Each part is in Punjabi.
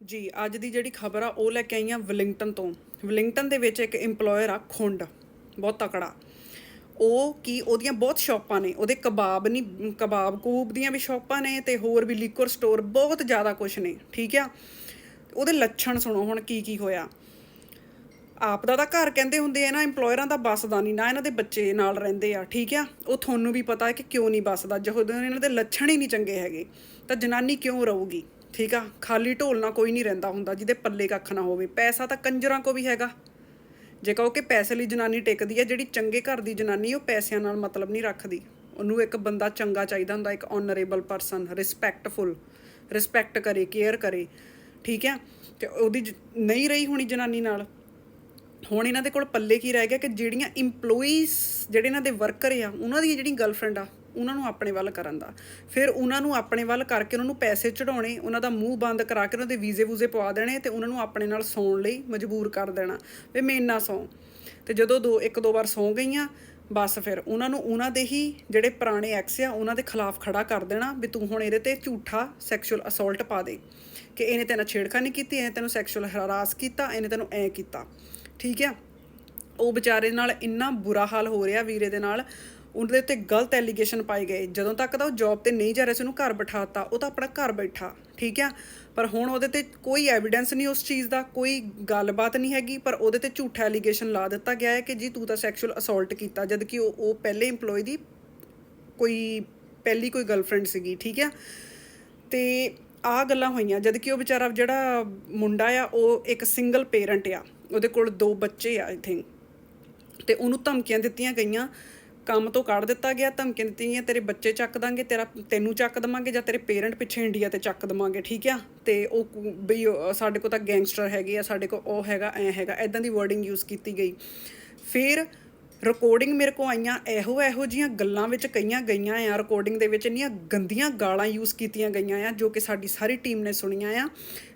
ਜੀ, ਅੱਜ ਦੀ ਜਿਹੜੀ ਖਬਰ ਆ, ਉਹ ਲੈ ਕੇ ਆਈ ਆ ਵਲਿੰਗਟਨ ਤੋਂ। ਵਲਿੰਗਟਨ ਦੇ ਵਿੱਚ ਇੱਕ EMPLOYER ਆ, ਖੁੰਡ, ਬਹੁਤ ਤਕੜਾ। ਉਹ ਕੀ, ਉਹਦੀਆਂ ਬਹੁਤ ਸ਼ਾਪਾਂ ਨੇ। ਉਹਦੇ ਕਬਾਬ ਨਹੀਂ ਕਬਾਬ ਕੂਬ ਦੀਆਂ ਵੀ ਸ਼ਾਪਾਂ ਨੇ ਤੇ ਹੋਰ ਵੀ ਲਿਕਵਰ ਸਟੋਰ ਬਹੁਤ ਜ਼ਿਆਦਾ ਕੁਝ ਨੇ, ਠੀਕ ਆ? ਉਹਦੇ ਲੱਛਣ ਸੁਣੋ ਹੁਣ ਕੀ ਕੀ ਹੋਇਆ। ਆਪ ਦਾ ਤਾਂ ਘਰ ਕਹਿੰਦੇ ਹੁੰਦੇ ਆ ਨਾ EMPLOYERਾਂ ਦਾ ਬਸਦਾ ਨਹੀਂ ਨਾ ਇਹਨਾਂ ਦੇ ਬੱਚੇ ਨਾਲ ਰਹਿੰਦੇ ਆ, ਠੀਕ ਆ? ਉਹ ਤੁਹਾਨੂੰ ਵੀ ਪਤਾ ਹੈ ਕਿ ਕਿਉਂ ਨਹੀਂ ਬਸਦਾ, ਜਦੋਂ ਇਹਨਾਂ ਦੇ ਲੱਛਣ ਹੀ ਨਹੀਂ ਚੰਗੇ ਹੈਗੇ, ਤਾਂ ਜਨਾਨੀ ਕਿਉਂ ਰਹੂਗੀ? ਠੀਕ ਆ? ਖਾਲੀ ਢੋਲਣਾ ਕੋਈ ਨਹੀਂ ਰਹਿੰਦਾ ਹੁੰਦਾ, ਜਿਹਦੇ ਪੱਲੇ ਕੱਖ ਨਾ ਹੋਵੇ। ਪੈਸਾ ਤਾਂ ਕੰਜਰਾਂ ਕੋ ਵੀ ਹੈਗਾ। ਜੇ ਕਹੋ ਕਿ ਪੈਸੇ ਲਈ ਜਨਾਨੀ ਟਿਕਦੀ ਹੈ ਜਿਹੜੀ ਚੰਗੇ ਘਰ ਦੀ ਜਨਾਨੀ, ਉਹ ਪੈਸਿਆਂ ਨਾਲ ਮਤਲਬ ਨਹੀਂ ਰੱਖਦੀ। ਉਹਨੂੰ ਇੱਕ ਬੰਦਾ ਚੰਗਾ ਚਾਹੀਦਾ ਹੁੰਦਾ, ਇੱਕ ਆਨਰੇਬਲ ਪਰਸਨ ਰਿਸਪੈਕਟਫੁਲ ਰਿਸਪੈਕਟ ਕਰੇ ਕੇਅਰ ਕਰੇ। ਠੀਕ ਹੈ ਤੇ ਉਹਦੀ ਜ- ਨਹੀਂ ਰਹੀ ਹੋਣੀ ਜਨਾਨੀ ਨਾਲ। ਹੁਣ ਇਹਨਾਂ ਦੇ ਕੋਲ ਪੱਲੇ ਕੀ ਰਹਿ ਗਿਆ ਕਿ ਜਿਹੜੀਆਂ EMPLOYEES, ਜਿਹੜੇ ਇਹਨਾਂ ਦੇ ਵਰਕਰ ਆ, ਉਹਨਾਂ ਦੀ ਜਿਹੜੀ ਗਰਲਫ੍ਰੈਂਡ ਆ ਉਹਨਾਂ ਨੂੰ ਆਪਣੇ ਵੱਲ ਕਰਨ ਦਾ। ਫਿਰ ਉਹਨਾਂ ਨੂੰ ਆਪਣੇ ਵੱਲ ਕਰਕੇ ਉਹਨਾਂ ਨੂੰ ਪੈਸੇ ਚੜਾਉਣੇ ਉਹਨਾਂ ਦਾ ਮੂੰਹ ਬੰਦ ਕਰਾ ਕੇ ਉਹਨਾਂ ਦੇ ਵੀਜ਼ੇ ਵੂਜ਼ੇ ਪਵਾ ਦੇਣੇ ਤੇ ਉਹਨਾਂ ਨੂੰ ਆਪਣੇ ਨਾਲ ਸੌਣ ਲਈ ਮਜਬੂਰ ਕਰ ਦੇਣਾ। ਵੀ ਮੈਂ ਇੰਨਾ ਸੌਂ। ਤੇ ਜਦੋਂ ਦੋ, ਇੱਕ ਦੋ ਵਾਰ ਸੌਂ ਗਈਆਂ, ਬਸ ਫਿਰ ਉਹਨਾਂ ਨੂੰ ਉਹਨਾਂ ਦੇ ਹੀ ਜਿਹੜੇ ਪੁਰਾਣੇ ਐਕਸ ਆ, ਉਹਨਾਂ ਦੇ ਖਿਲਾਫ ਖੜਾ ਕਰ ਦੇਣਾ ਵੀ ਤੂੰ ਹੁਣ ਇਹਦੇ ਤੇ ਝੂਠਾ ਸੈਕਸ਼ੂਅਲ ਅਸੌਲਟ ਪਾ ਦੇ ਕਿ ਇਹਨੇ ਤੈਨੂੰ ਛੇੜਖਾਨੀ ਕੀਤੀ, ਇਹਨੇ ਤੈਨੂੰ ਸੈਕਸ਼ੂਅਲ ਹਰਾਸ ਕੀਤਾ, ਇਹਨੇ ਤੈਨੂੰ ਐ ਕੀਤਾ। ਠੀਕ ਆ? ਉਹ ਵਿਚਾਰੇ ਨਾਲ ਇੰਨਾ ਬੁਰਾ ਹਾਲ ਹੋ ਰਿਹਾ ਵੀਰੇ ਦੇ ਨਾਲ। ਉਹਦੇ ਉੱਤੇ ਗਲਤ ਐਲੀਗੇਸ਼ਨ ਪਾਏ ਗਏ। ਜਦੋਂ ਤੱਕ ਤਾਂ ਉਹ ਜੌਬ ਤੇ ਨਹੀਂ ਜਾ ਰਿਹਾ ਸੀ, ਉਹਨੂੰ ਘਰ ਬਿਠਾਤਾ ਉਹ ਤਾਂ ਆਪਣਾ ਘਰ ਬੈਠਾ, ਠੀਕ ਆ? ਪਰ ਹੁਣ ਉਹਦੇ ਤੇ ਕੋਈ ਐਵੀਡੈਂਸ ਨਹੀਂ ਉਸ ਚੀਜ਼ ਦਾ, ਕੋਈ ਗੱਲਬਾਤ ਨਹੀਂ ਹੈਗੀ, ਪਰ ਉਹਦੇ ਤੇ ਝੂਠਾ ਐਲੀਗੇਸ਼ਨ ਲਾ ਦਿੱਤਾ ਗਿਆ ਹੈ ਕਿ ਜੀ ਤੂੰ ਤਾਂ ਸੈਕਸ਼ੂਅਲ ਅਸੌਲਟ ਕੀਤਾ ਜਦ ਕਿ ਉਹ ਉਹ ਪਹਿਲੇ EMPLOYE ਦੀ ਕੋਈ, ਪਹਿਲੀ ਕੋਈ ਗਰਲਫ੍ਰੈਂਡ ਸੀਗੀ, ਠੀਕ ਆ? ਤੇ ਆ ਗੱਲਾਂ ਹੋਈਆਂ ਜਦ ਕਿ ਉਹ ਵਿਚਾਰਾ ਜਿਹੜਾ ਮੁੰਡਾ ਆ, ਉਹ ਇੱਕ ਸਿੰਗਲ ਪੇਰੈਂਟ ਆ, ਉਹਦੇ ਕੋਲ ਦੋ ਬੱਚੇ ਆ ਆਈ ਥਿੰਕ ਤੇ ਉਹਨੂੰ ਧਮਕੀਆਂ ਦਿੱਤੀਆਂ ਗਈਆਂ ਕੰਮ ਤੋਂ ਕੱਢ ਦਿੱਤਾ ਗਿਆ, ਧਮਕੀਆਂ ਦਿੱਤੀਆਂ ਗਈਆਂ, ਤੇਰੇ ਬੱਚੇ ਚੱਕ ਦਾਂਗੇ, ਤੇਰਾ ਤੈਨੂੰ ਚੱਕ ਦਵਾਂਗੇ ਜਾਂ ਤੇਰੇ ਪੇਰੈਂਟ ਪਿੱਛੇ ਇੰਡੀਆ ਤੇ ਚੱਕ ਦਵਾਂਗੇ, ਠੀਕ ਆ? ਤੇ ਉਹ ਬਈ ਸਾਡੇ ਕੋਲ ਤਾਂ ਗੈਂਗਸਟਰ ਹੈਗੇ ਆ, ਸਾਡੇ ਕੋਲ ਉਹ ਹੈਗਾ, ਐ ਹੈਗਾ ਐਦਾਂ ਦੀ ਵਰਡਿੰਗ ਯੂਜ਼ ਕੀਤੀ ਗਈ। ਫਿਰ ਰਿਕਾਰਡਿੰਗ ਮੇਰੇ ਕੋ ਆਈਆਂ, ਇਹੋ ਇਹੋ ਜੀਆਂ ਗੱਲਾਂ ਵਿੱਚ ਕਈਆਂ ਗਈਆਂ ਆ ਰਿਕਾਰਡਿੰਗ ਦੇ ਵਿੱਚ ਇੰਨੀਆਂ ਗੰਦੀਆਂ ਗਾਲਾਂ ਯੂਜ਼ ਕੀਤੀਆਂ ਗਈਆਂ ਆ, ਜੋ ਕਿ ਸਾਡੀ ਸਾਰੀ ਟੀਮ ਨੇ ਸੁਣੀਆਂ ਆ।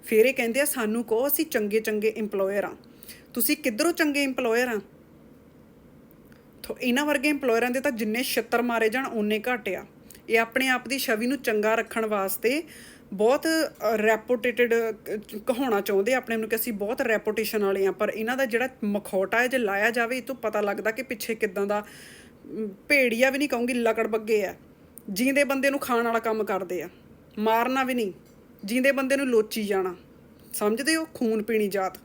ਫਿਰ ਇਹ ਕਹਿੰਦੇ ਆ, ਸਾਨੂੰ ਕਹੋ, ਅਸੀਂ ਚੰਗੇ ਚੰਗੇ EMPLOYER ਆ। ਤੁਸੀਂ ਕਿੱਧਰੋਂ ਚੰਗੇ EMPLOYER ਆ? ਇਹਨਾਂ ਵਰਗੇ EMPLOYERਾਂ ਦੇ ਤਾਂ ਜਿੰਨੇ ਛਿੱਤਰ ਮਾਰੇ ਜਾਣ, ਓਨੇ ਘੱਟ ਆ। ਇਹ ਆਪਣੇ ਆਪ ਦੀ ਛਵੀ ਨੂੰ ਚੰਗਾ ਰੱਖਣ ਵਾਸਤੇ ਬਹੁਤ ਰੈਪੂਟੇਟਡ ਕਹਾਉਣਾ ਚਾਹੁੰਦੇ ਆਪਣੇ ਨੂੰ ਕਿ ਅਸੀਂ ਬਹੁਤ ਰੈਪੂਟੇਸ਼ਨ ਵਾਲੇ ਆ, ਪਰ ਇਹਨਾਂ ਦਾ ਜਿਹੜਾ ਮਖੌਟਾ ਹੈ, ਜੇ ਲਾਇਆ ਜਾਵੇ, ਇਹ ਤੋਂ ਪਤਾ ਲੱਗਦਾ ਕਿ ਪਿੱਛੇ ਕਿਦਾਂ ਦਾ ਭੇੜੀਆ ਵੀ ਨਹੀਂ ਕਹੂੰਗੀ, ਲਕੜ ਬੱਗੇ ਆ। ਜੀਂਦੇ ਬੰਦੇ ਨੂੰ ਖਾਣ ਵਾਲਾ ਕੰਮ ਕਰਦੇ ਆ। ਮਾਰਨਾ ਵੀ ਨਹੀਂ। ਜੀਂਦੇ ਬੰਦੇ ਨੂੰ ਲੋਚੀ ਜਾਣਾ। ਸਮਝਦੇ ਹੋ? ਖੂਨ ਪੀਣੀ ਜਾਤ।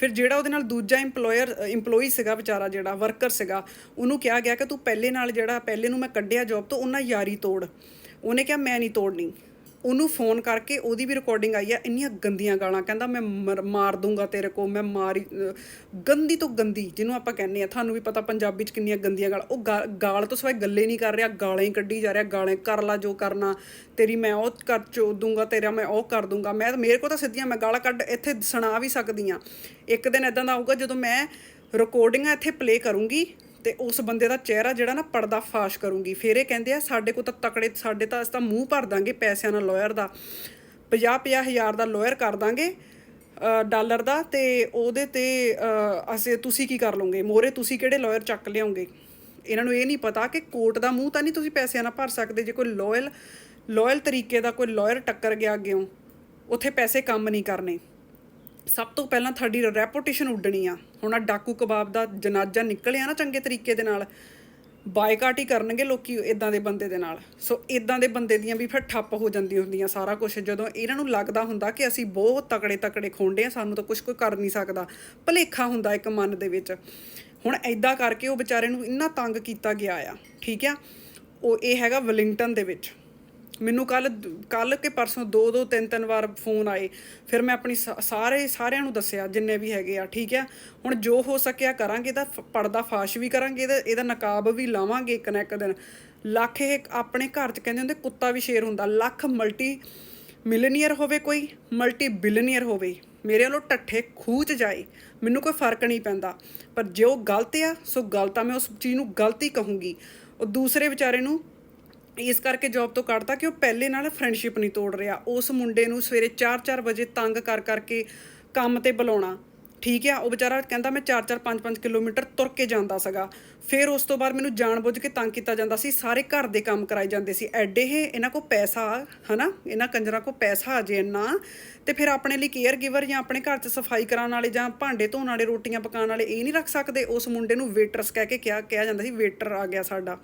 ਫਿਰ ਜਿਹੜਾ ਉਹਦੇ ਨਾਲ ਦੂਜਾ EMPLOYER EMPLOYE ਸੀਗਾ ਵਿਚਾਰਾ ਜਿਹੜਾ ਵਰਕਰ ਸੀਗਾ, ਉਹਨੂੰ ਕਿਹਾ ਗਿਆ ਕਿ ਤੂੰ ਪਹਿਲੇ ਨਾਲ ਜਿਹੜਾ, ਪਹਿਲੇ ਨੂੰ ਮੈਂ ਕੱਢਿਆ ਜੌਬ ਤੋਂ, ਉਹਨਾਂ ਯਾਰੀ ਤੋੜ। ਉਹਨੇ ਕਿਹਾ, ਮੈਂ ਨਹੀਂ ਤੋੜਨੀ। ਉਹਨੂੰ ਫੋਨ ਕਰਕੇ ਉਹਦੀ ਵੀ ਰਿਕਾਰਡਿੰਗ ਆਈ ਆ, ਇੰਨੀਆਂ ਗੰਦੀਆਂ ਗਾਲਾਂ, ਕਹਿੰਦਾ ਮੈਂ ਮਰ- ਮਾਰ ਦੂੰਗਾ ਤੇਰੇ ਕੋ ਮੈਂ ਮਾਰੀ ਗੰਦੀ ਤੋਂ ਗੰਦੀ, ਜਿਹਨੂੰ ਆਪਾਂ ਕਹਿੰਦੇ ਆ, ਤੁਹਾਨੂੰ ਵੀ ਪਤਾ ਪੰਜਾਬੀ ਚ ਕਿੰਨੀਆਂ ਗੰਦੀਆਂ ਗਾਲਾਂ, ਉਹ ਗਾ- ਗਾਲ ਤੋਂ ਸਿਵਾਏ ਗੱਲੇ ਨਹੀਂ ਕਰ ਰਿਹਾ, ਗਾਲਾਂ ਹੀ ਕੱਢੀ ਜਾ ਰਿਹਾ, ਗਾਲਾਂ ਕਰ ਲਾ ਜੋ ਕਰਨਾ, ਤੇਰੀ ਮੈਂ ਉਹ ਕਰ ਚੋ ਦੂੰਗਾ ਤੇਰਾ ਮੈਂ ਉਹ ਕਰ ਦੂੰਗਾ ਮੈਂ ਮੇਰੇ ਕੋ ਤਾਂ ਸਿੱਧੀਆਂ ਮੈਂ ਗਾਲਾਂ ਕੱਢ, ਇੱਥੇ ਸੁਣਾ ਵੀ ਸਕਦੀ ਆ ਇੱਕ ਦਿਨ ਇਦਾਂ ਦਾ ਆਊਗਾ ਜਦੋਂ ਮੈਂ ਰਿਕਾਰਡਿੰਗਾਂ ਇੱਥੇ ਪਲੇ ਕਰੂੰਗੀ ਤੇ ਉਸ ਬੰਦੇ ਦਾ ਚਿਹਰਾ ਜਿਹੜਾ ਨਾ ਪਰਦਾ ਫਾਸ਼ ਕਰੂੰਗੀ। ਫਿਰ ਇਹ ਕਹਿੰਦੇ ਆ, ਸਾਡੇ ਕੋਲ ਤਾਂ ਤਕੜੇ, ਸਾਡੇ ਤਾਂ ਅਸੀਂ ਤਾਂ ਮੂੰਹ ਭਰ ਦਾਂਗੇ ਪੈਸਿਆਂ ਨਾਲ ਲਾਇਰ ਦਾ। 50 50 ਹਜ਼ਾਰ ਦਾ ਲਾਇਰ ਕਰ ਦਾਂਗੇ ਡਾਲਰ ਦਾ ਤੇ ਉਹਦੇ ਤੇ ਅਸੀਂ, ਤੁਸੀਂ ਕੀ ਕਰ ਲਓਗੇ? ਮੋਰੇ ਤੁਸੀਂ ਕਿਹੜੇ ਲਾਇਰ ਚੱਕ ਲਿਆਉਂਗੇ ਇਹਨਾਂ ਨੂੰ ਇਹ ਨਹੀਂ ਪਤਾ ਕਿ ਕੋਰਟ ਦਾ ਮੂੰਹ ਤਾਂ ਨਹੀਂ ਤੁਸੀਂ ਪੈਸਿਆਂ ਨਾਲ ਭਰ ਸਕਦੇ। ਜੇ ਕੋਈ ਲਾਇਲ ਲਾਇਲ ਤਰੀਕੇ ਦਾ ਕੋਈ ਲਾਇਰ ਟੱਕਰ ਗਿਆ ਅੱਗਿਓਂ, ਉੱਥੇ ਪੈਸੇ ਕੰਮ ਨਹੀਂ ਕਰਨੇ। ਸਭ ਤੋਂ ਪਹਿਲਾਂ ਤੁਹਾਡੀ ਰੈਪੂਟੇਸ਼ਨ ਉੱਡਣੀ ਆ। ਹੁਣ ਆ ਡਾਕੂ ਕਬਾਬ ਦਾ ਜਨਾਜ਼ਾ ਨਿਕਲਿਆ ਨਾ ਚੰਗੇ ਤਰੀਕੇ ਦੇ ਨਾਲ, ਬਾਈਕਾਟ ਹੀ ਕਰਨਗੇ ਲੋਕੀ ਇਦਾਂ ਦੇ ਬੰਦੇ ਦੇ ਨਾਲ। ਸੋ ਇਦਾਂ ਦੇ ਬੰਦੇ ਦੀਆਂ ਵੀ ਫਿਰ ਠੱਪ ਹੋ ਜਾਂਦੀਆਂ ਹੁੰਦੀਆਂ ਸਾਰਾ ਕੁਝ ਜਦੋਂ ਇਹਨਾਂ ਨੂੰ ਲੱਗਦਾ ਹੁੰਦਾ ਕਿ ਅਸੀਂ ਬਹੁਤ ਤਕੜੇ ਤਕੜੇ ਖੋਂਡੇ ਆ, ਸਾਨੂੰ ਤਾਂ ਕੁਝ ਕੋਈ ਕਰ ਨਹੀਂ ਸਕਦਾ। ਭਲੇਖਾ ਹੁੰਦਾ ਇੱਕ ਮਨ ਦੇ ਵਿੱਚ। ਹੁਣ ਐਦਾਂ ਕਰਕੇ ਉਹ ਵਿਚਾਰੇ ਨੂੰ ਇੰਨਾ ਤੰਗ ਕੀਤਾ ਗਿਆ ਆ, ਠੀਕ ਆ? ਉਹ ਇਹ ਹੈਗਾ ਵਲਿੰਗਟਨ ਦੇ ਵਿੱਚ। ਮੈਨੂੰ ਕੱਲ ਕੱਲ ਕੇ ਪਰਸੋਂ ਦੋ ਦੋ, ਤਿੰਨ ਤਿੰਨ ਵਾਰ ਫੋਨ ਆਏ। ਫਿਰ ਮੈਂ ਆਪਣੀ ਸਾ- ਸਾਰੇ, ਸਾਰਿਆਂ ਨੂੰ ਦੱਸਿਆ, ਜਿੰਨੇ ਵੀ ਹੈਗੇ ਆ, ਠੀਕ ਆ? ਹੁਣ ਜੋ ਹੋ ਸਕਿਆ ਕਰਾਂਗੇ ਤਾਂ ਪਰਦਾ ਫਾਸ਼ ਵੀ ਕਰਾਂਗੇ, ਇਹਦਾ ਇਹਦਾ ਨਕਾਬ ਵੀ ਲਾਵਾਂਗੇ ਇੱਕ ਨਾ ਇੱਕ ਦਿਨ। ਲੱਖ ਇਹ ਆਪਣੇ ਘਰ 'ਚ ਕਹਿੰਦੇ ਹੁੰਦੇ, ਕੁੱਤਾ ਵੀ ਸ਼ੇਰ ਹੁੰਦਾ। ਲੱਖ ਮਲਟੀ ਮਿਲਨੀਅਰ ਹੋਵੇ ਕੋਈ, ਮਲਟੀ ਬਿਲੀਨੀਅਰ ਹੋਵੇ, ਮੇਰੇ ਵੱਲੋਂ ਟੱਠੇ ਖੂਹ 'ਚ ਜਾਏ, ਮੈਨੂੰ ਕੋਈ ਫ਼ਰਕ ਨਹੀਂ ਪੈਂਦਾ। ਪਰ ਜੇ ਉਹ ਗਲਤ ਆ, ਸੋ ਗਲਤ ਆ, ਮੈਂ ਉਸ ਚੀਜ਼ ਨੂੰ ਗਲਤੀ ਕਹੂੰਗੀ। ਉਹ ਦੂਸਰੇ ਵਿਚਾਰੇ ਨੂੰ ਇਸ ਕਰਕੇ ਜੌਬ ਤੋਂ ਕੱਢਤਾ ਕਿ ਉਹ ਪਹਿਲੇ ਨਾਲ ਫਰੈਂਡਸ਼ਿਪ ਨਹੀਂ ਤੋੜ ਰਿਹਾ। ਉਸ ਮੁੰਡੇ ਨੂੰ ਸਵੇਰੇ 4-4 ਵਜੇ ਤੰਗ ਕਰ ਕਰਕੇ ਕੰਮ ਤੇ ਬੁਲਾਉਣਾ। ਠੀਕ ਆ, ਉਹ ਵਿਚਾਰਾ ਕਹਿੰਦਾ ਮੈਂ 4-4 5-5 ਕਿਲੋਮੀਟਰ ਤੁਰ ਕੇ ਜਾਂਦਾ ਸੀਗਾ। ਫਿਰ ਉਸ ਤੋਂ ਬਾਅਦ ਮੈਨੂੰ ਜਾਣਬੁੱਝ ਕੇ ਤੰਗ ਕੀਤਾ ਜਾਂਦਾ ਸੀ। ਸਾਰੇ ਘਰ ਦੇ ਕੰਮ ਕਰਾਏ ਜਾਂਦੇ ਸੀ। ਐਡੇ ਇਹ ਇਹਨਾਂ ਕੋ ਪੈਸਾ, ਹਨਾ? ਇਹਨਾਂ ਕੰਜਰਾਂ ਕੋ ਪੈਸਾ ਆ ਜੇ ਇੰਨਾ। ਤੇ ਫਿਰ ਆਪਣੇ ਲਈ ਕੇਅਰ ਗਿਵਰ ਜਾਂ ਆਪਣੇ ਘਰ 'ਚ ਸਫ਼ਾਈ ਕਰਾਉਣ ਵਾਲੇ ਜਾਂ ਭਾਂਡੇ ਧੋਣ ਵਾਲੇ, ਰੋਟੀਆਂ ਪਕਾਉਣ ਵਾਲੇ ਇਹ ਨਹੀਂ ਰੱਖ ਸਕਦੇ। ਉਸ ਮੁੰਡੇ ਨੂੰ ਵੇਟਰਸ ਕਹਿ ਕੇ ਕਿਹਾ ਕਿਹਾ ਜਾਂਦਾ ਸੀ ਵੇਟਰ ਆ ਗਿਆ ਸਾਡਾ।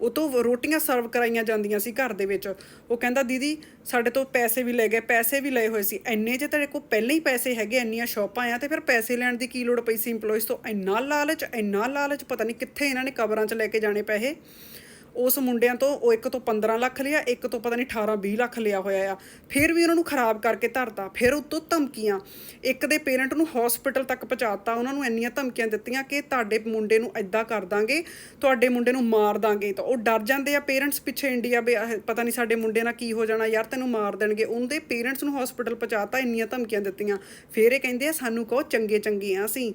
ਉਹ ਤੋਂ ਰੋਟੀਆਂ ਸਰਵ ਕਰਾਈਆਂ ਜਾਂਦੀਆਂ ਸੀ ਘਰ ਦੇ ਵਿੱਚ। ਉਹ ਕਹਿੰਦਾ, ਦੀਦੀ, ਸਾਡੇ ਤੋਂ ਪੈਸੇ ਵੀ ਲੈ ਗਏ, ਪੈਸੇ ਵੀ ਲਏ ਹੋਏ ਸੀ। ਇੰਨੇ ਜੇ ਤੇਰੇ ਕੋਲ ਪਹਿਲਾਂ ਹੀ ਪੈਸੇ ਹੈਗੇ, ਇੰਨੀਆਂ ਸ਼ਾਪਾਂ ਆ ਤੇ ਫਿਰ ਪੈਸੇ ਲੈਣ ਦੀ ਕੀ ਲੋੜ ਪਈ ਸੀ EMPLOYEES ਤੋਂ? ਇੰਨਾ ਲਾਲਚ ਇੰਨਾ ਲਾਲਚ, ਪਤਾ ਨਹੀਂ ਕਿੱਥੇ ਇਹਨਾਂ ਨੇ ਕਬਰਾਂ 'ਚ ਲੈ ਕੇ ਜਾਣੇ ਪੈਸੇ। ਉਸ ਮੁੰਡਿਆਂ ਤੋਂ ਉਹ ਇੱਕ ਤੋਂ 15 ਲੱਖ ਲਿਆ, ਇੱਕ ਤੋਂ ਪਤਾ ਨਹੀਂ 18 20 ਲੱਖ ਲਿਆ ਹੋਇਆ ਆ। ਫਿਰ ਵੀ ਉਹਨਾਂ ਨੂੰ ਖਰਾਬ ਕਰਕੇ ਧਰਤਾ, ਫਿਰ ਉਤੋਂ ਧਮਕੀਆਂ। ਇੱਕ ਦੇ ਪੇਰੈਂਟ ਨੂੰ ਹਸਪੀਟਲ ਤੱਕ ਪਹੁੰਚਾਤਾ, ਉਹਨਾਂ ਨੂੰ ਇੰਨੀਆਂ ਧਮਕੀਆਂ ਦਿੱਤੀਆਂ ਕਿ ਤੁਹਾਡੇ ਮੁੰਡੇ ਨੂੰ ਐਦਾਂ ਕਰ ਦਾਂਗੇ, ਤੁਹਾਡੇ ਮੁੰਡੇ ਨੂੰ ਮਾਰ ਦਾਂਗੇ। ਤਾਂ ਉਹ ਡਰ ਜਾਂਦੇ ਆ ਪੇਰੈਂਟਸ ਪਿੱਛੇ ਇੰਡੀਆ ਵੀ ਪਤਾ ਨਹੀਂ ਸਾਡੇ ਮੁੰਡੇ ਨਾਲ ਕੀ ਹੋ ਜਾਣਾ, ਯਾਰ ਤੈਨੂੰ ਮਾਰ ਦੇਣਗੇ। ਉਹਦੇ ਪੇਰੈਂਟਸ ਨੂੰ ਹਸਪੀਟਲ ਪਹੁੰਚਾਤਾ, ਇੰਨੀਆਂ ਧਮਕੀਆਂ ਦਿੱਤੀਆਂ। ਫਿਰ ਇਹ ਕਹਿੰਦੇ ਆ, ਸਾਨੂੰ ਕਹੋ ਚੰਗੇ ਚੰਗੇ ਆ ਅਸੀਂ।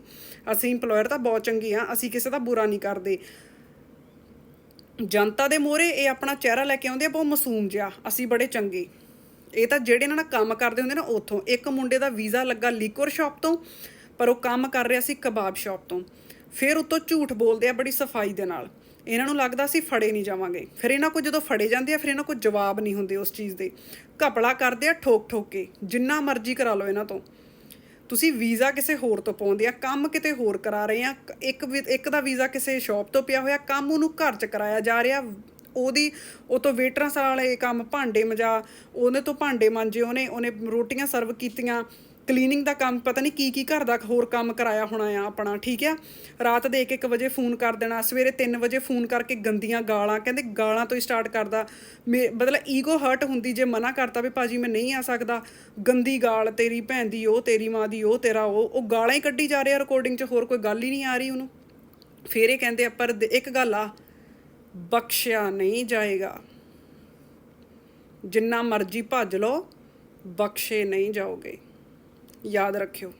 ਅਸੀਂ EMPLOYER ਤਾਂ ਬਹੁਤ ਚੰਗੇ ਆ, ਅਸੀਂ ਕਿਸੇ ਦਾ ਬੁਰਾ ਨਹੀਂ ਕਰਦੇ। ਜਨਤਾ ਦੇ ਮੋਹਰੇ ਇਹ ਆਪਣਾ ਚਿਹਰਾ ਲੈ ਕੇ ਆਉਂਦੇ ਆ, ਬਹੁਤ ਮਾਸੂਮ ਜਿਹਾ। ਅਸੀਂ ਬੜੇ ਚੰਗੇ। ਇਹ ਤਾਂ ਜਿਹੜੇ ਇਹਨਾਂ ਨਾਲ ਕੰਮ ਕਰਦੇ ਹੁੰਦੇ ਨਾ ਉੱਥੋਂ। ਇੱਕ ਮੁੰਡੇ ਦਾ ਵੀਜ਼ਾ ਲੱਗਾ ਲੀਕਰ ਸ਼ਾਪ ਤੋਂ, ਪਰ ਉਹ ਕੰਮ ਕਰ ਰਿਹਾ ਸੀ ਕਬਾਬ ਸ਼ਾਪ ਤੋਂ। ਫਿਰ ਉੱਤੋਂ ਝੂਠ ਬੋਲਦੇ ਆ ਬੜੀ ਸਫ਼ਾਈ ਦੇ ਨਾਲ। ਇਹਨਾਂ ਨੂੰ ਲੱਗਦਾ ਸੀ ਫੜੇ ਨਹੀਂ ਜਾਵਾਂਗੇ। ਫਿਰ ਇਹਨਾਂ ਕੋਲ ਜਦੋਂ ਫੜੇ ਜਾਂਦੇ ਆ, ਫਿਰ ਇਹਨਾਂ ਕੋਲ ਜਵਾਬ ਨਹੀਂ ਹੁੰਦੇ ਉਸ ਚੀਜ਼ ਦੇ। ਘਪਲਾ ਕਰਦੇ ਆ ਠੋਕ ਠੋਕ ਕੇ। ਜਿੰਨਾ ਮਰਜ਼ੀ ਕਰਾ ਲਓ ਇਹਨਾਂ ਤੋਂ। ਤੁਸੀਂ ਵੀਜ਼ਾ ਕਿਸੇ ਹੋਰ ਤੋਂ ਪਾਉਂਦੇ ਆ, ਕੰਮ ਕਿਤੇ ਹੋਰ ਕਰਾ ਰਹੇ ਆ, ਇੱਕ ਵੀ- ਇੱਕ ਦਾ ਵੀਜ਼ਾ ਕਿਸੇ ਸ਼ਾਪ ਤੋਂ ਪਿਆ ਹੋਇਆ, ਕੰਮ ਉਹਨੂੰ ਘਰ 'ਚ ਕਰਾਇਆ ਜਾ ਰਿਹਾ, ਉਹਦੀ, ਉਹ ਤੋਂ ਵੇਟਰਾਂ ਵਾਲੇ ਕੰਮ ਭਾਂਡੇ ਮਜਾ, ਉਹਨੇ ਤੋਂ ਭਾਂਡੇ ਮਾਂਜੇ ਉਹਨੇ ਉਹਨੇ ਰੋਟੀਆਂ ਸਰਵ ਕੀਤੀਆਂ ਕਲੀਨਿੰਗ ਦਾ ਕੰਮ ਪਤਾ ਨਹੀਂ ਕੀ ਕੀ ਘਰ ਦਾ ਹੋਰ ਕੰਮ ਕਰਾਇਆ ਹੋਣਾ ਆ ਆਪਣਾ, ਠੀਕ ਆ? ਰਾਤ ਦੇ 1-1 ਵਜੇ ਫੋਨ ਕਰ ਦੇਣਾ, ਸਵੇਰੇ 3 ਵਜੇ ਫੋਨ ਕਰਕੇ ਗੰਦੀਆਂ ਗਾਲਾਂ, ਕਹਿੰਦੇ ਗਾਲਾਂ ਤੋਂ ਹੀ ਸਟਾਰਟ ਕਰਦਾ। ਮੇ- ਮਤਲਬ ਈਗੋ ਹਰਟ ਹੁੰਦੀ ਜੇ ਮਨਾ ਕਰਤਾ ਵੀ ਭਾਜੀ ਮੈਂ ਨਹੀਂ ਆ ਸਕਦਾ। ਗੰਦੀ ਗਾਲ ਤੇਰੀ ਭੈਣ ਦੀ, ਉਹ ਤੇਰੀ ਮਾਂ ਦੀ, ਉਹ ਤੇਰਾ, ਉਹ ਉਹ ਗਾਲਾਂ ਹੀ ਕੱਢੀ ਜਾ ਰਿਹਾ ਰਿਕਾਰਡਿੰਗ 'ਚ, ਹੋਰ ਕੋਈ ਗੱਲ ਹੀ ਨਹੀਂ ਆ ਰਹੀ ਉਹਨੂੰ। ਫੇਰ ਇਹ ਕਹਿੰਦੇ ਆ, ਪਰ ਇੱਕ ਗੱਲ ਆ, ਬਖਸ਼ਿਆ ਨਹੀਂ ਜਾਏਗਾ। ਜਿੰਨਾ ਮਰਜ਼ੀ ਭੱਜ ਲਓ, ਬਖਸ਼ੇ ਨਹੀਂ ਜਾਓਗੇ। ਯਾਦ ਰੱਖਿਓ।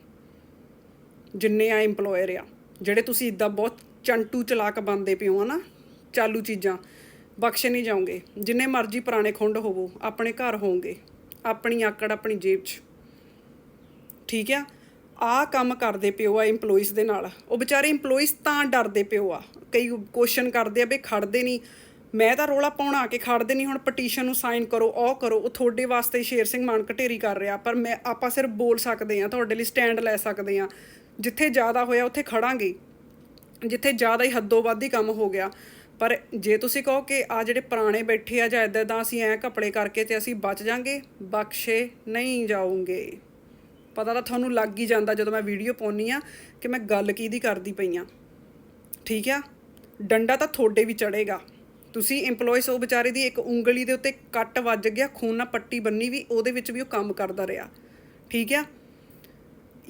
ਜਿੰਨੇ ਆ EMPLOYER ਆ, ਜਿਹੜੇ ਤੁਸੀਂ ਇਦਾਂ ਬਹੁਤ ਚੰਟੂ ਚਲਾਕ ਬੰਦੇ ਪਿਓ ਆ ਨਾ ਚਾਲੂ ਚੀਜ਼ਾਂ। ਬਖਸ਼ੇ ਨਹੀਂ ਜਾਓਗੇ। ਜਿੰਨੇ ਮਰਜ਼ੀ ਪੁਰਾਣੇ ਖੁੰਡ ਹੋਵੋ, ਆਪਣੇ ਘਰ ਹੋਵੋਗੇ। ਆਪਣੀ ਆਕੜ ਆਪਣੀ ਜੇਬ 'ਚ। ਠੀਕ ਆ? ਆ ਕੰਮ ਕਰਦੇ ਪਿਓ ਆ EMPLOYEES ਦੇ ਨਾਲ। ਉਹ ਵਿਚਾਰੇ EMPLOYEES ਤਾਂ ਡਰਦੇ ਪਿਓ ਆ। ਕਈ ਕੁਐਸਚਨ ਕਰਦੇ ਆ ਵੀ ਖੜਦੇ ਨਹੀਂ। ਮੈਂ ਤਾਂ ਰੋਲਾ ਪਾਉਣ ਆ ਕੇ ਖੜਦੇ ਨਹੀਂ ਹੁਣ ਪਟੀਸ਼ਨ ਨੂੰ ਸਾਈਨ ਕਰੋ, ਉਹ ਕਰੋ, ਉਹ ਤੁਹਾਡੇ ਵਾਸਤੇ ਸ਼ੇਰ ਸਿੰਘ ਮਾਨ ਕਟੇਰੀ ਕਰ ਰਿਹਾ। ਪਰ ਮੈਂ, ਆਪਾਂ ਸਿਰਫ ਬੋਲ ਸਕਦੇ ਆ ਤੁਹਾਡੇ ਲਈ ਸਟੈਂਡ ਲੈ ਸਕਦੇ ਆ ਜਿੱਥੇ ਜ਼ਿਆਦਾ ਹੋਇਆ, ਉੱਥੇ ਖੜਾਂਗੇ। ਜਿੱਥੇ ਜ਼ਿਆਦਾ ਹੀ ਹੱਦੋਂ ਵੱਧ ਹੀ ਕੰਮ ਹੋ ਗਿਆ। ਪਰ ਜੇ ਤੁਸੀਂ ਕਹੋ ਕਿ ਆ ਜਿਹੜੇ ਪੁਰਾਣੇ ਬੈਠੇ ਆ ਜਾਂ ਇਦਾਂ ਦਾ ਅਸੀਂ ਐ ਕਪੜੇ ਕਰਕੇ ਤੇ ਅਸੀਂ ਬਚ ਜਾਾਂਗੇ, ਬਖਸ਼ੇ ਨਹੀਂ ਜਾਉਂਗੇ ਪਤਾ ਤਾਂ ਤੁਹਾਨੂੰ ਲੱਗ ਹੀ ਜਾਂਦਾ ਜਦੋਂ ਮੈਂ ਵੀਡੀਓ ਪਾਉਣੀ ਆ ਕਿ ਮੈਂ ਗੱਲ ਕਿਹਦੀ ਕਰਦੀ ਪਈ ਆ ਠੀਕ ਆ? ਡੰਡਾ ਤਾਂ ਤੁਹਾਡੇ ਵੀ ਚੜੇਗਾ ਤੁਸੀਂ EMPLOYEES, ਉਹ ਵਿਚਾਰੇ ਦੀ ਇੱਕ ਉਂਗਲੀ ਦੇ ਉੱਤੇ ਕੱਟ ਵੱਜ ਗਿਆ, ਖੂਨ ਨਾਲ ਪੱਟੀ ਬੰਨੀ ਵੀ, ਉਹਦੇ ਵਿੱਚ ਵੀ ਉਹ ਕੰਮ ਕਰਦਾ ਰਿਹਾ। ਠੀਕ ਆ?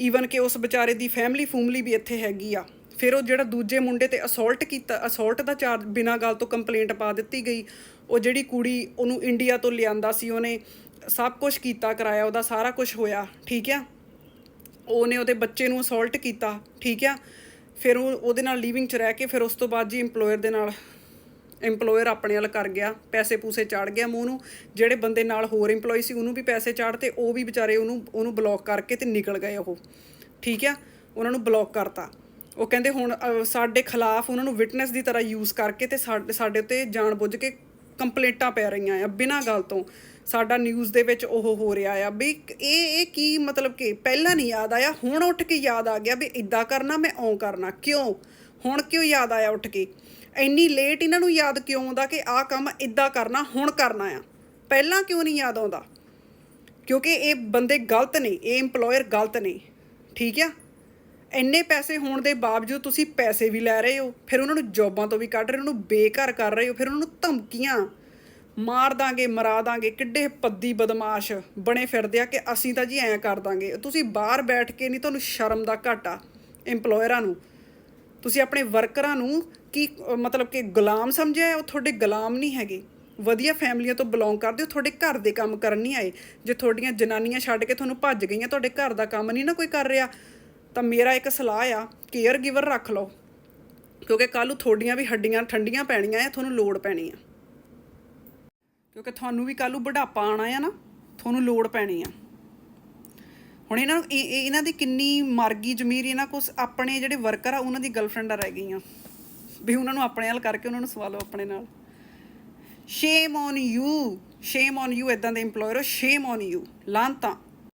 ਈਵਨ ਕਿ ਉਸ ਵਿਚਾਰੇ ਦੀ ਫੈਮਿਲੀ ਫੂਮਲੀ ਵੀ ਇੱਥੇ ਹੈਗੀ ਆ। ਫਿਰ ਉਹ ਜਿਹੜਾ ਦੂਜੇ ਮੁੰਡੇ ਤੇ ਅਸੌਲਟ ਕੀਤਾ ਅਸੌਲਟ ਦਾ ਚਾਰਜ ਬਿਨਾਂ ਗੱਲ ਤੋਂ ਕੰਪਲੇਂਟ ਪਾ ਦਿੱਤੀ ਗਈ। ਉਹ ਜਿਹੜੀ ਕੁੜੀ ਉਹਨੂੰ ਇੰਡੀਆ ਤੋਂ ਲਿਆਂਦਾ ਸੀ, ਉਹਨੇ ਸਭ ਕੁਝ ਕੀਤਾ, ਕਰਾਇਆ, ਉਹਦਾ ਸਾਰਾ ਕੁਝ ਹੋਇਆ। ਠੀਕ ਆ? ਉਹਨੇ ਉਹਦੇ ਬੱਚੇ ਨੂੰ ਅਸੌਲਟ ਕੀਤਾ। ਠੀਕ ਆ? ਫਿਰ ਉਹ ਉਹਦੇ ਨਾਲ ਲਿਵਿੰਗ ਚ ਰਹਿ ਕੇ ਫਿਰ ਉਸ ਤੋਂ ਬਾਅਦ ਜੀ EMPLOYER ਦੇ ਨਾਲ EMPLOYER ਆਪਣੇ ਵੱਲ ਕਰ ਗਿਆ, ਪੈਸੇ ਪੂਸੇ ਚਾੜ ਗਿਆ ਮੂੰਹ ਨੂੰ, ਜਿਹੜੇ ਬੰਦੇ ਨਾਲ ਹੋਰ EMPLOYEE ਸੀ ਉਹਨੂੰ ਵੀ ਪੈਸੇ ਚਾੜ ਚਾੜਤੇ, ਉਹ ਵੀ ਵਿਚਾਰੇ ਉਹਨੂੰ ਉਹਨੂੰ ਬਲੌਕ ਕਰਕੇ ਤੇ ਨਿਕਲ ਗਏ ਉਹ। ਠੀਕ ਆ? ਉਹਨਾਂ ਨੂੰ ਬਲੌਕ ਕਰਤਾ। ਉਹ ਕਹਿੰਦੇ ਹੁਣ ਸਾਡੇ ਖਿਲਾਫ ਉਹਨਾਂ ਨੂੰ ਵਿਟਨੈਸ ਦੀ ਤਰ੍ਹਾਂ ਯੂਜ਼ ਕਰਕੇ ਤੇ ਸਾਡੇ ਸਾਡੇ ਉੱਤੇ ਜਾਣਬੁੱਝ ਕੇ ਕੰਪਲੇਂਟਾਂ ਪੈ ਰਹੀਆਂ ਆ, ਬਿਨਾਂ ਗੱਲ ਤੋਂ। ਸਾਡਾ ਨਿਊਜ਼ ਦੇ ਵਿੱਚ ਉਹ ਹੋ ਰਿਹਾ ਆ ਵੀ ਇਹ ਇਹ ਕੀ ਮਤਲਬ ਕਿ ਪਹਿਲਾਂ ਨਹੀਂ ਯਾਦ ਆਇਆ, ਹੁਣ ਉੱਠ ਕੇ ਯਾਦ ਆ ਗਿਆ ਵੀ ਇਦਾਂ ਕਰਨਾ, ਮੈਂ ਓਂ ਕਰਨਾ। ਕਿਉਂ? ਹੁਣ ਕਿਉਂ ਯਾਦ ਆਇਆ ਉੱਠ ਕੇ? ਇੰਨੀ ਲੇਟ ਇਹਨਾਂ ਨੂੰ ਯਾਦ ਕਿਉਂ ਆਉਂਦਾ ਕਿ ਆਹ ਕੰਮ ਇਦਾਂ ਕਰਨਾ, ਹੁਣ ਕਰਨਾ ਆ? ਪਹਿਲਾਂ ਕਿਉਂ ਨਹੀਂ ਯਾਦ ਆਉਂਦਾ? ਕਿਉਂਕਿ ਇਹ ਬੰਦੇ ਗਲਤ ਨੇ, ਇਹ EMPLOYER ਗਲਤ ਨੇ, ਠੀਕ ਆ? ਇੰਨੇ ਪੈਸੇ ਹੋਣ ਦੇ ਬਾਵਜੂਦ ਤੁਸੀਂ ਪੈਸੇ ਵੀ ਲੈ ਰਹੇ ਹੋ, ਫਿਰ ਉਹਨਾਂ ਨੂੰ ਜੌਬਾਂ ਤੋਂ ਵੀ ਕੱਢ ਰਹੇ ਹੋ, ਉਹਨੂੰ ਬੇਘਰ ਕਰ ਰਹੇ ਹੋ, ਫਿਰ ਉਹਨਾਂ ਨੂੰ ਧਮਕੀਆਂ ਮਾਰ ਦਾਂਗੇ, ਮਰਾ ਦਾਂਗੇ, ਕਿੱਡੇ ਪੱਦੀ ਬਦਮਾਸ਼ ਬਣੇ ਫਿਰਦੇ ਆ ਕਿ ਅਸੀਂ ਤਾਂ ਜੀ ਐਂ ਕਰ ਦਾਂਗੇ। ਤੁਸੀਂ ਬਾਹਰ ਬੈਠ ਕੇ ਨਹੀਂ, ਤੁਹਾਨੂੰ ਸ਼ਰਮ ਦਾ ਘਾਟਾ EMPLOYERਾਂ ਨੂੰ। ਤੁਸੀਂ ਆਪਣੇ ਵਰਕਰਾਂ ਨੂੰ ਕੀ ਮਤਲਬ ਕਿ ਗੁਲਾਮ ਸਮਝਿਆ ਉਹ ਤੁਹਾਡੇ ਗੁਲਾਮ ਨਹੀਂ ਹੈਗੇ। ਵਧੀਆ ਫੈਮਲੀਆਂ ਤੋਂ ਬਿਲੋਂਗ ਕਰਦੇ ਹੋ, ਤੁਹਾਡੇ ਘਰ ਦੇ ਕੰਮ ਕਰਨ ਨਹੀਂ ਆਏ। ਜੇ ਤੁਹਾਡੀਆਂ ਜਨਾਨੀਆਂ ਛੱਡ ਕੇ ਤੁਹਾਨੂੰ ਭੱਜ ਗਈਆਂ, ਤੁਹਾਡੇ ਘਰ ਦਾ ਕੰਮ ਨਹੀਂ ਨਾ ਕੋਈ ਕਰ ਰਿਹਾ, ਤਾਂ ਮੇਰਾ ਇੱਕ ਸਲਾਹ ਆ, ਕੇਅਰ ਗਿਵਰ ਰੱਖ ਲਓ। ਕਿਉਂਕਿ ਕੱਲ੍ਹ ਨੂੰ ਤੁਹਾਡੀਆਂ ਵੀ ਹੱਡੀਆਂ ਠੰਡੀਆਂ ਪੈਣੀਆਂ ਆ, ਤੁਹਾਨੂੰ ਲੋੜ ਪੈਣੀ ਆ। ਕਿਉਂਕਿ ਤੁਹਾਨੂੰ ਵੀ ਕੱਲ੍ਹ ਨੂੰ ਬੁਢਾਪਾ ਆਣਾ ਆ ਨਾ, ਤੁਹਾਨੂੰ ਲੋੜ ਪੈਣੀ ਆ। ਹੁਣ ਇਹਨਾਂ ਨੂੰ ਇਹ- ਇਹਨਾਂ ਦੀ ਕਿੰਨੀ ਮਾਰਗੀ ਜ਼ਮੀਰ, ਇਹਨਾਂ ਕੋਲ ਆਪਣੇ ਜਿਹੜੇ ਵਰਕਰ ਆ, ਉਹਨਾਂ ਦੀ ਗਰਲਫ੍ਰੈਂਡਾਂ ਰਹਿ ਗਈਆਂ। ਵੀ ਉਹਨਾਂ ਨੂੰ ਆਪਣੇ ਨਾਲ ਕਰਕੇ ਉਹਨਾਂ ਨੂੰ ਸਵਾਲੋ ਆਪਣੇ ਨਾਲ। Shame on you shame on you ਇਦਾਂ ਦੇ EMPLOYER ਸ਼ੇਮ ਔਨ ਯੂ ਲਾਂਤਾਂ।